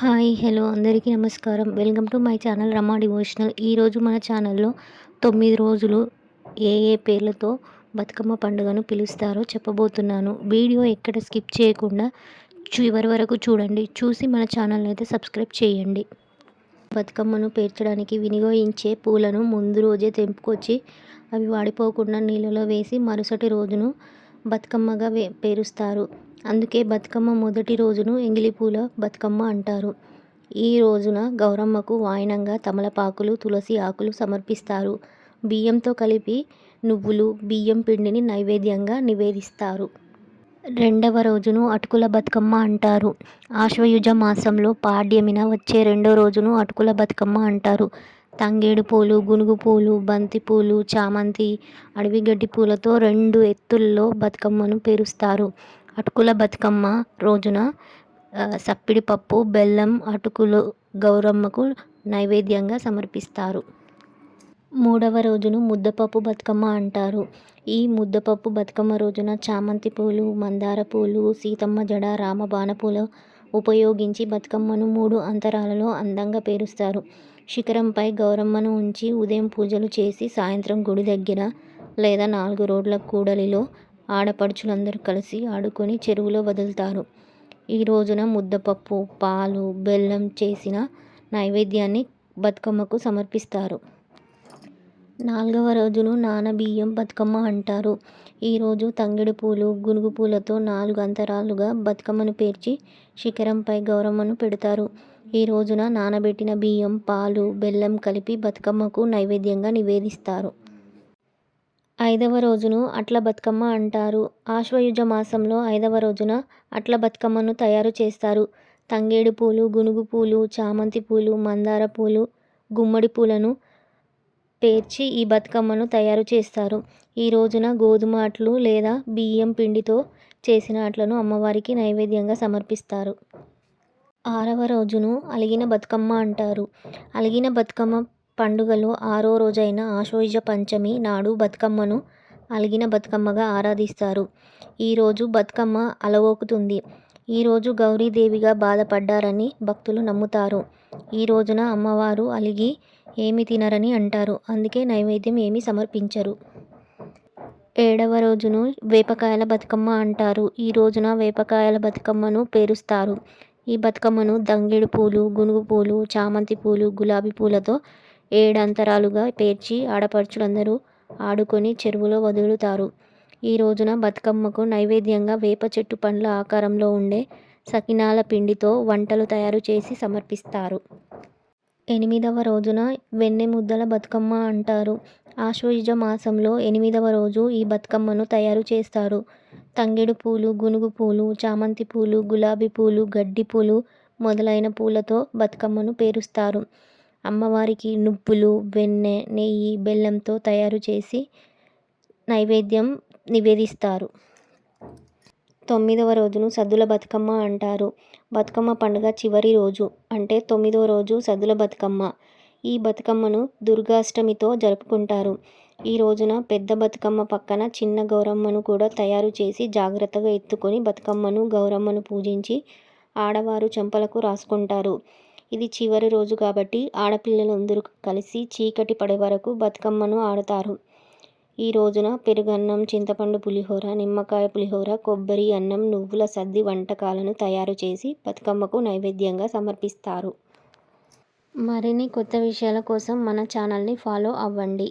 Hi hello అందరికీ నమస్కారం. Welcome to my channel Rama devotional. ఈరోజు మన ఛానల్లో తొమ్మిది రోజులు ఏ ఏ పేర్లతో బతుకమ్మ పండుగను పిలుస్తారో చెప్పబోతున్నాను. వీడియో ఎక్కడ స్కిప్ చేయకుండా చివరి వరకు చూడండి. చూసి మన ఛానల్ అయితే సబ్స్క్రైబ్ చేయండి. బతుకమ్మను పేర్చడానికి వినియోగించే పూలను ముందు రోజే తెంపుకొచ్చి అవి వాడిపోకుండా నీళ్ళలో వేసి మరుసటి రోజును బతుకమ్మగా వే పేరుస్తారు. అందుకే బతుకమ్మ మొదటి రోజును ఎంగిలిపూల బతుకమ్మ అంటారు. ఈ రోజున గౌరమ్మకు వాయనంగా తమలపాకులు తులసి ఆకులు సమర్పిస్తారు. బియ్యంతో కలిపి నువ్వులు బియ్యం పిండిని నైవేద్యంగా నివేదిస్తారు. రెండవ రోజును అటుకుల బతుకమ్మ అంటారు. ఆశ్వయుజ మాసంలో పాడ్యమిన వచ్చే రెండో రోజును అటుకుల బతుకమ్మ అంటారు. తంగేడు పూలు గునుగు పూలు బంతి పూలు చామంతి అడవిగడ్డి పూలతో రెండు ఎత్తుల్లో బతుకమ్మను పేరుస్తారు. అటుకుల బతుకమ్మ రోజున సప్పిడి పప్పు బెల్లం అటుకులు గౌరమ్మకు నైవేద్యంగా సమర్పిస్తారు. మూడవ రోజును ముద్దపప్పు బతుకమ్మ అంటారు. ఈ ముద్దపప్పు బతుకమ్మ రోజున చామంతి పూలు మందార పూలు సీతమ్మ జడ రామబాణ పూలు ఉపయోగించి బతుకమ్మను మూడు అంతరాలలో అందంగా పేరుస్తారు. శిఖరంపై గౌరమ్మను ఉంచి ఉదయం పూజలు చేసి సాయంత్రం గుడి దగ్గర లేదా నాలుగు రోడ్ల కూడలిలో ఆడపడుచులందరూ కలిసి ఆడుకొని చెరువులో వదులుతారు. ఈ రోజున ముద్దపప్పు పాలు బెల్లం చేసిన నైవేద్యాన్ని బతుకమ్మకు సమర్పిస్తారు. నాలుగవ రోజును నానబియ్యం బతుకమ్మ అంటారు. ఈరోజు తంగిడి పూలు గునుగు పూలతో నాలుగు అంతరాలుగా బతుకమ్మను పేర్చి శిఖరంపై గౌరమ్మను పెడతారు. ఈ రోజున నానబెట్టిన బియ్యం పాలు బెల్లం కలిపి బతుకమ్మకు నైవేద్యంగా నివేదిస్తారు. ఐదవ రోజును అట్ల బతుకమ్మ అంటారు. ఆశ్వయుజ మాసంలో ఐదవ రోజున అట్ల బతుకమ్మను తయారు చేస్తారు. తంగేడు పూలు గునుగు పూలు చామంతి పూలు మందార పూలు గుమ్మడి పూలను పేర్చి ఈ బతుకమ్మను తయారు చేస్తారు. ఈ రోజున గోధుమ అట్లు లేదా బియ్యం పిండితో చేసిన అట్లను అమ్మవారికి నైవేద్యంగా సమర్పిస్తారు. ఆరవ రోజును అలిగిన బతుకమ్మ అంటారు. అలిగిన బతుకమ్మ పండుగలో ఆరో రోజైన ఆశ్వయుజ పంచమి నాడు బతుకమ్మను అలిగిన బతుకమ్మగా ఆరాధిస్తారు. ఈరోజు బతుకమ్మ అలవోకుతుంది. ఈరోజు గౌరీదేవిగా బాధపడ్డారని భక్తులు నమ్ముతారు. ఈ రోజున అమ్మవారు అలిగి ఏమి తినరని అంటారు. అందుకే నైవేద్యం ఏమి సమర్పించరు. ఏడవ రోజును వేపకాయల బతుకమ్మ అంటారు. ఈ రోజున వేపకాయల బతుకమ్మను పేరుస్తారు. ఈ బతుకమ్మను దంగేడు పూలు గునుగు పూలు చామంతి పూలు గులాబీ పూలతో ఏడంతరాలుగా పేర్చి ఆడపడుచులందరూ ఆడుకొని చెరువులో వదులుతారు. ఈ రోజున బతుకమ్మకు నైవేద్యంగా వేప చెట్టు పండ్ల ఆకారంలో ఉండే సకినాల పిండితో వంటలు తయారు చేసి సమర్పిస్తారు. ఎనిమిదవ రోజున వెన్నె ముద్దల బతుకమ్మ అంటారు. ఆశ్వయుజ మాసంలో ఎనిమిదవ రోజు ఈ బతుకమ్మను తయారు చేస్తారు. తంగెడు పూలు గునుగు పూలు చామంతి పూలు గులాబీ పూలు గడ్డి పూలు మొదలైన పూలతో బతుకమ్మను పేరుస్తారు. అమ్మవారికి నువ్వులు వెన్నె నెయ్యి బెల్లంతో తయారు చేసి నైవేద్యం నివేదిస్తారు. తొమ్మిదవ రోజును సద్దుల బతుకమ్మ అంటారు. బతుకమ్మ పండుగ చివరి రోజు అంటే తొమ్మిదవ రోజు సద్దుల బతుకమ్మ. ఈ బతుకమ్మను దుర్గాష్టమితో జరుపుకుంటారు. ఈ రోజున పెద్ద బతుకమ్మ పక్కన చిన్న గౌరమ్మను కూడా తయారు చేసి జాగ్రత్తగా ఎత్తుకొని బతుకమ్మను గౌరమ్మను పూజించి ఆడవారు చెంపలకు రాసుకుంటారు. ఇది చివరి రోజు కాబట్టి ఆడపిల్లలందరూ కలిసి చీకటి పడే వరకు బతుకమ్మను ఆడతారు. ఈ రోజున పెరుగన్నం చింతపండు పులిహోర నిమ్మకాయ పులిహోర కొబ్బరి అన్నం నువ్వుల సద్ది వంటకాలను తయారు చేసి బతుకమ్మకు నైవేద్యంగా సమర్పిస్తారు. మరిన్ని కొత్త విషయాల కోసం మన ఛానల్ని ఫాలో అవ్వండి.